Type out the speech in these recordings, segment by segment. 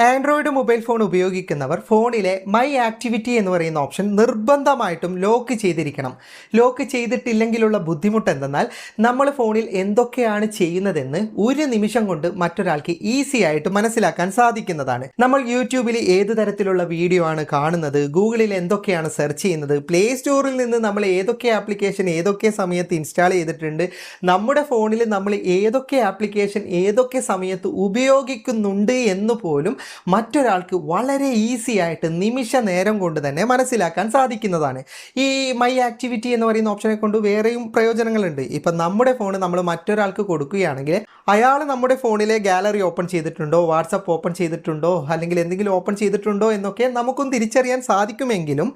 Android mobile phone ഉപയോഗിക്കുന്നവർ ഫോണിലെ my activity എന്ന് പറയുന്ന ഓപ്ഷൻ നിർബന്ധമായിട്ടും ലോക്ക് ചെയ്തിരിക്കണം. ലോക്ക് ചെയ്തിട്ടില്ലെങ്കിലുള്ള ബുദ്ധിമുട്ട് എന്തെന്നാൽ നമ്മൾ ഫോണിൽ എന്തൊക്കെയാണ് ചെയ്യുന്നതെന്ന് ഒരു നിമിഷം കൊണ്ട് മറ്റൊരാൾക്ക് ഈസി ആയിട്ട് മനസ്സിലാക്കാൻ സാധിക്കുന്നതാണ്. നമ്മൾ യൂട്യൂബിൽ ഏത് തരത്തിലുള്ള വീഡിയോ ആണ് കാണുന്നത് ഗൂഗിളിൽ എന്തൊക്കെയാണ് സെർച്ച് ചെയ്യുന്നത് പ്ലേ സ്റ്റോറിൽ നിന്ന് നമ്മൾ ഏതൊക്കെ ആപ്ലിക്കേഷൻ ഏതൊക്കെ സമയത്ത് ഇൻസ്റ്റാൾ ചെയ്തിട്ടുണ്ട് നമ്മുടെ ഫോണിൽ നമ്മൾ ഏതൊക്കെ ആപ്ലിക്കേഷൻ ഏതൊക്കെ സമയത്ത് ഉപയോഗിക്കുന്നുണ്ട് എന്ന് പോലും മറ്റൊരാൾക്ക് വളരെ ഈസി ആയിട്ട് നിമിഷ നേരം കൊണ്ട് തന്നെ മനസ്സിലാക്കാൻ സാധിക്കുന്നതാണ്. ഈ മൈ ആക്ടിവിറ്റി എന്ന് പറയുന്ന ഓപ്ഷനെ കൊണ്ട് വേറെയും പ്രയോജനങ്ങളുണ്ട്. ഇപ്പം നമ്മുടെ ഫോൺ നമ്മൾ മറ്റൊരാൾക്ക് കൊടുക്കുകയാണെങ്കിൽ അയാൾ നമ്മുടെ ഫോണിലെ ഗാലറി ഓപ്പൺ ചെയ്തിട്ടുണ്ടോ വാട്സപ്പ് ഓപ്പൺ ചെയ്തിട്ടുണ്ടോ അല്ലെങ്കിൽ എന്തെങ്കിലും ഓപ്പൺ ചെയ്തിട്ടുണ്ടോ എന്നൊക്കെ നമുക്കും തിരിച്ചറിയാൻ സാധിക്കുമെങ്കിലും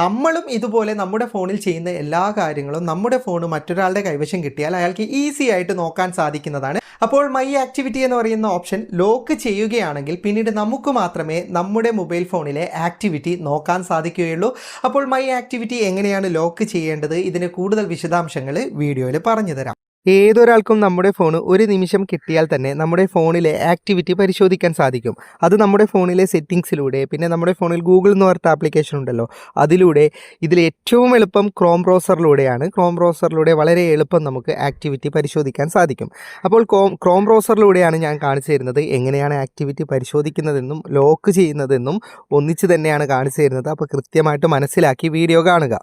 നമ്മളും ഇതുപോലെ നമ്മുടെ ഫോണിൽ ചെയ്യുന്ന എല്ലാ കാര്യങ്ങളും നമ്മുടെ ഫോൺ മറ്റൊരാളുടെ കൈവശം കിട്ടിയാൽ അയാൾക്ക് ഈസി ആയിട്ട് നോക്കാൻ സാധിക്കുന്നതാണ് അപ്പോൾ മൈ ആക്ടിവിറ്റി എന്ന് പറയുന്ന ഓപ്ഷൻ ലോക്ക് ചെയ്യുകയാണെങ്കിൽ പിന്നീട് നമുക്ക് മാത്രമേ നമ്മുടെ മൊബൈൽ ഫോണിലെ ആക്ടിവിറ്റി നോക്കാൻ സാധിക്കുകയുള്ളൂ. അപ്പോൾ മൈ ആക്ടിവിറ്റി എങ്ങനെയാണ് ലോക്ക് ചെയ്യേണ്ടത്? ഇതിന് കൂടുതൽ വിശദാംശങ്ങൾ വീഡിയോയിൽ പറഞ്ഞു തരാം. ഏതൊരാൾക്കും നമ്മുടെ ഫോൺ ഒരു നിമിഷം കിട്ടിയാൽ തന്നെ നമ്മുടെ ഫോണിലെ ആക്ടിവിറ്റി പരിശോധിക്കാൻ സാധിക്കും. അത് നമ്മുടെ ഫോണിലെ സെറ്റിങ്സിലൂടെ പിന്നെ നമ്മുടെ ഫോണിൽ ഗൂഗിൾ എന്ന് പറഞ്ഞ ആപ്ലിക്കേഷൻ ഉണ്ടല്ലോ അതിലൂടെ ഇതിൽ ഏറ്റവും എളുപ്പം ക്രോം ബ്രൗസറിലൂടെയാണ് ക്രോം ബ്രൗസറിലൂടെ വളരെ എളുപ്പം നമുക്ക് ആക്ടിവിറ്റി പരിശോധിക്കാൻ സാധിക്കും. അപ്പോൾ ക്രോം ബ്രോസറിലൂടെയാണ് ബ്രൗസറിലൂടെയാണ് ഞാൻ കാണിച്ചു തരുന്നത് എങ്ങനെയാണ് ആക്ടിവിറ്റി പരിശോധിക്കുന്നതെന്നും ലോക്ക് ചെയ്യുന്നതെന്നും ഒന്നിച്ച് തന്നെയാണ് കാണിച്ചു തരുന്നത്. അപ്പോൾ കൃത്യമായിട്ട് മനസ്സിലാക്കി വീഡിയോ കാണുക.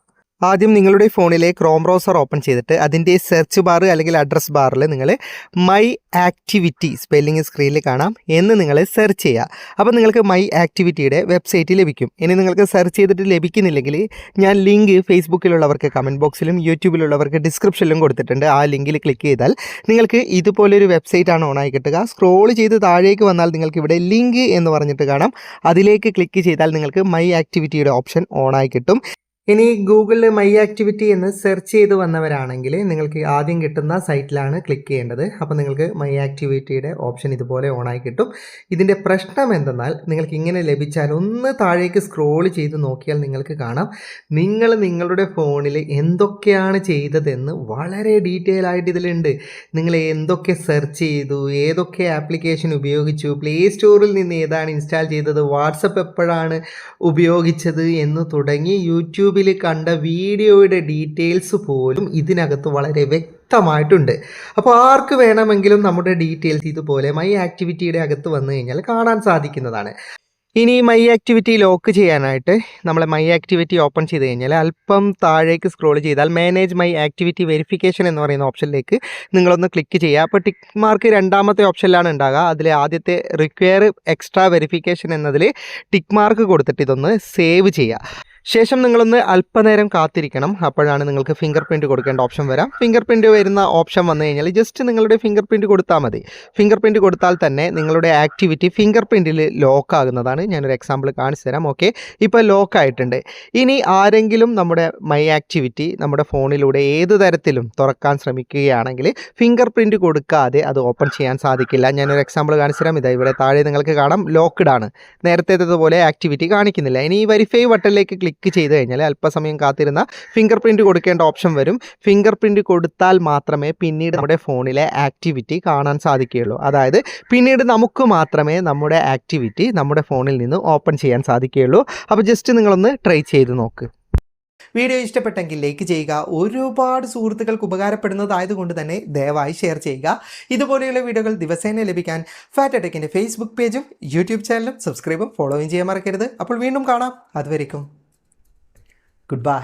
ആദ്യം നിങ്ങളുടെ ഫോണിലെ ക്രോം ബ്രൗസർ ഓപ്പൺ ചെയ്തിട്ട് അതിന്റെ സെർച്ച് ബാർ അല്ലെങ്കിൽ അഡ്രസ് ബാറിൽ നിങ്ങൾ മൈ ആക്ടിവിറ്റി സ്പെല്ലിംഗ് സ്ക്രീനിൽ കാണാം. എന്ന് നിങ്ങൾ സെർച്ച് ചെയ്യുക അപ്പോൾ നിങ്ങൾക്ക് മൈ ആക്ടിവിറ്റിയുടെ വെബ്സൈറ്റ് ലഭിക്കും. ഇനി നിങ്ങൾക്ക് സെർച്ച് ചെയ്തിട്ട് ലഭിക്കുന്നില്ലെങ്കിൽ ഞാൻ ലിങ്ക് ഫേസ്ബുക്കിലുള്ളവർക്ക് കമന്റ് ബോക്സിലും യൂട്യൂബിലുള്ളവർക്ക് ഡിസ്ക്രിപ്ഷനിലും കൊടുത്തിട്ടുണ്ട്. ആ ലിങ്കിൽ ക്ലിക്ക് ചെയ്താൽ നിങ്ങൾക്ക് ഇതുപോലൊരു വെബ്സൈറ്റാണ് ഓണായി കിട്ടുക. സ്ക്രോൾ ചെയ്ത് താഴേക്ക് വന്നാൽ നിങ്ങൾക്ക് ഇവിടെ ലിങ്ക് എന്ന് പറഞ്ഞിട്ട് കാണാം. അതിലേക്ക് ക്ലിക്ക് ചെയ്താൽ നിങ്ങൾക്ക് മൈ ആക്ടിവിറ്റിയുടെ ഓപ്ഷൻ ഓണായി കിട്ടും. ഇനി ഗൂഗിളിൽ മൈ ആക്ടിവിറ്റി എന്ന് സെർച്ച് ചെയ്ത് വന്നവരാണെങ്കിൽ നിങ്ങൾക്ക് ആദ്യം കിട്ടുന്ന സൈറ്റിലാണ് ക്ലിക്ക് ചെയ്യേണ്ടത്. അപ്പോൾ നിങ്ങൾക്ക് മൈ ആക്ടിവിറ്റിയുടെ ഓപ്ഷൻ ഇതുപോലെ ഓണായി കിട്ടും. ഇതിന്റെ പ്രശ്നം എന്തെന്നാൽ നിങ്ങൾക്ക് ഇങ്ങനെ ലഭിച്ചാൽ ഒന്ന് താഴേക്ക് സ്ക്രോൾ ചെയ്ത് നോക്കിയാൽ നിങ്ങൾക്ക് കാണാം. നിങ്ങൾ നിങ്ങളുടെ ഫോണിൽ എന്തൊക്കെയാണ് ചെയ്തതെന്ന് വളരെ ഡീറ്റെയിൽ ആയിട്ട് ഇതിലുണ്ട്. നിങ്ങൾ എന്തൊക്കെ സെർച്ച് ചെയ്തു ഏതൊക്കെ ആപ്ലിക്കേഷൻ ഉപയോഗിച്ചു പ്ലേ സ്റ്റോറിൽ നിന്ന് ഏതാണ് ഇൻസ്റ്റാൾ ചെയ്തത് വാട്സപ്പ് എപ്പോഴാണ് ഉപയോഗിച്ചത് എന്ന് തുടങ്ങി യൂട്യൂബിൽ കണ്ട വീഡിയോയുടെ ഡീറ്റെയിൽസ് പോലും ഇതിനകത്ത് വളരെ വ്യക്തമായിട്ടുണ്ട്. അപ്പോൾ ആർക്ക് വേണമെങ്കിലും നമ്മുടെ ഡീറ്റെയിൽസ് ഇതുപോലെ മൈ ആക്ടിവിറ്റിയുടെ അകത്ത് വന്നു കഴിഞ്ഞാൽ കാണാൻ സാധിക്കുന്നതാണ്. ഇനി മൈ ആക്ടിവിറ്റി ലോക്ക് ചെയ്യാനായിട്ട് നമ്മൾ മൈ ആക്ടിവിറ്റി ഓപ്പൺ ചെയ്ത് കഴിഞ്ഞാൽ അല്പം താഴേക്ക് സ്ക്രോൾ ചെയ്താൽ മാനേജ് മൈ ആക്ടിവിറ്റി വെരിഫിക്കേഷൻ എന്ന് പറയുന്ന ഓപ്ഷനിലേക്ക് നിങ്ങളൊന്ന് ക്ലിക്ക് ചെയ്യുക. അപ്പോൾ ടിക്ക് മാർക്ക് രണ്ടാമത്തെ ഓപ്ഷനിലാണ് ഉണ്ടാകുക. അതിൽ ആദ്യത്തെ റിക്വയർ എക്സ്ട്രാ വെരിഫിക്കേഷൻ എന്നതിൽ ടിക്ക് മാർക്ക് കൊടുത്തിട്ട് ഇതൊന്ന് സേവ് ചെയ്യുക. ശേഷം നിങ്ങളൊന്ന് അല്പനേരം കാത്തിരിക്കണം. അപ്പോഴാണ് നിങ്ങൾക്ക് ഫിംഗർ പ്രിന്റ് കൊടുക്കേണ്ട ഓപ്ഷൻ വരാം. ഫിംഗർ പ്രിന്റ് വരുന്ന ഓപ്ഷൻ വന്നു കഴിഞ്ഞാൽ ജസ്റ്റ് നിങ്ങളുടെ ഫിംഗർ പ്രിന്റ് കൊടുത്താൽ മതി. ഫിംഗർ പ്രിന്റ് കൊടുത്താൽ തന്നെ നിങ്ങളുടെ ആക്ടിവിറ്റി ഫിംഗർ പ്രിന്റിൽ ലോക്ക് ആകുന്നതാണ്. ഞാനൊരു എക്സാമ്പിൾ കാണിച്ചു തരാം. ഓക്കെ ഇപ്പോൾ ലോക്ക് ആയിട്ടുണ്ട്. ഇനി ആരെങ്കിലും നമ്മുടെ മൈ ആക്ടിവിറ്റി നമ്മുടെ ഫോണിലൂടെ ഏത് തരത്തിലും തുറക്കാൻ ശ്രമിക്കുകയാണെങ്കിൽ ഫിംഗർ പ്രിന്റ് കൊടുക്കാതെ അത് ഓപ്പൺ ചെയ്യാൻ സാധിക്കില്ല. ഞാനൊരു എക്സാമ്പിൾ കാണിച്ചു തരാം. ഇതാ ഇവിടെ താഴെ നിങ്ങൾക്ക് കാണാം. ലോക്ക്ഡ് ആണ്. നേരത്തേതുപോലെ ആക്ടിവിറ്റി കാണിക്കുന്നില്ല. ഇനി ഈ വെരിഫൈ ബട്ടണിലേക്ക് ചെയ്ത് കഴിഞ്ഞാൽ അല്പസമയം കാത്തിരുന്ന ഫിംഗർ പ്രിന്റ് കൊടുക്കേണ്ട ഓപ്ഷൻ വരും. ഫിംഗർ പ്രിന്റ് കൊടുത്താൽ മാത്രമേ പിന്നീട് നമ്മുടെ ഫോണിലെ ആക്ടിവിറ്റി കാണാൻ സാധിക്കുകയുള്ളൂ. അതായത് പിന്നീട് നമുക്ക് മാത്രമേ നമ്മുടെ ആക്ടിവിറ്റി നമ്മുടെ ഫോണിൽ നിന്ന് ഓപ്പൺ ചെയ്യാൻ സാധിക്കുകയുള്ളൂ. അപ്പോൾ ജസ്റ്റ് നിങ്ങളൊന്ന് ട്രൈ ചെയ്ത് നോക്ക്. വീഡിയോ ഇഷ്ടപ്പെട്ടെങ്കിൽ ലൈക്ക് ചെയ്യുക. ഒരുപാട് സുഹൃത്തുക്കൾക്ക് ഉപകാരപ്പെടുന്നതായതുകൊണ്ട് തന്നെ ദയവായി ഷെയർ ചെയ്യുക. ഇതുപോലെയുള്ള വീഡിയോകൾ ദിവസേന ലഭിക്കാൻ ഫാറ്റ് ടെക്കിന്റെ ഫേസ്ബുക്ക് പേജും യൂട്യൂബ് ചാനലും സബ്സ്ക്രൈബും ഫോളോയും ചെയ്യാൻ മറക്കരുത്. അപ്പോൾ വീണ്ടും കാണാം. അതുവരേക്കും. Goodbye.